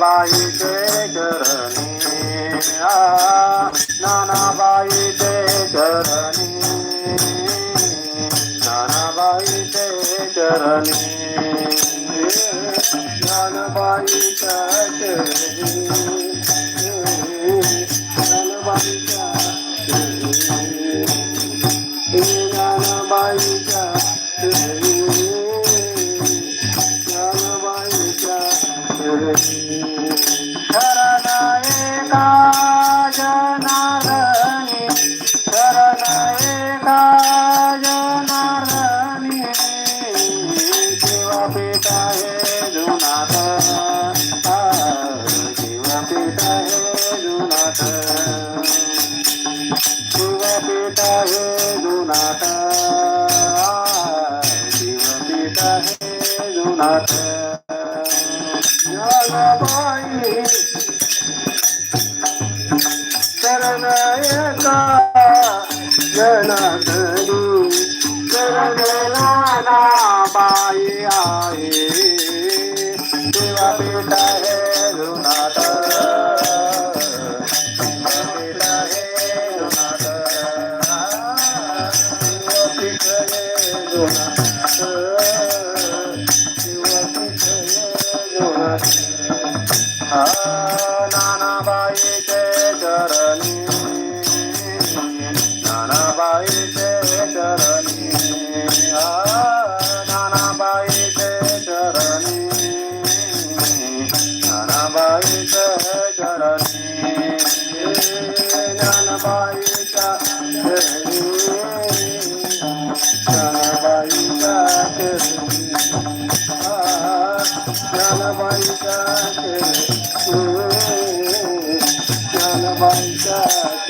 नानाबाईचे चरणी. नानाबाईचे चरणी. नानाबाईचे चरणी. नानाबाईच्या चरणी. नानाबाईच्या चरणी नानाबाईच्या चरणी. पिता हे जुनाथ शिव हे जुनाथ शिव पिता हे जुनाथ जगबाई शरण एका जनाथरी शरण नाना बाई आहे नानाबाईचे चरणी. नानाबाईचे चरणी. नानाबाईचे चरणी. नानाबाईचे चरणी. नानाबाईच्या चरणी.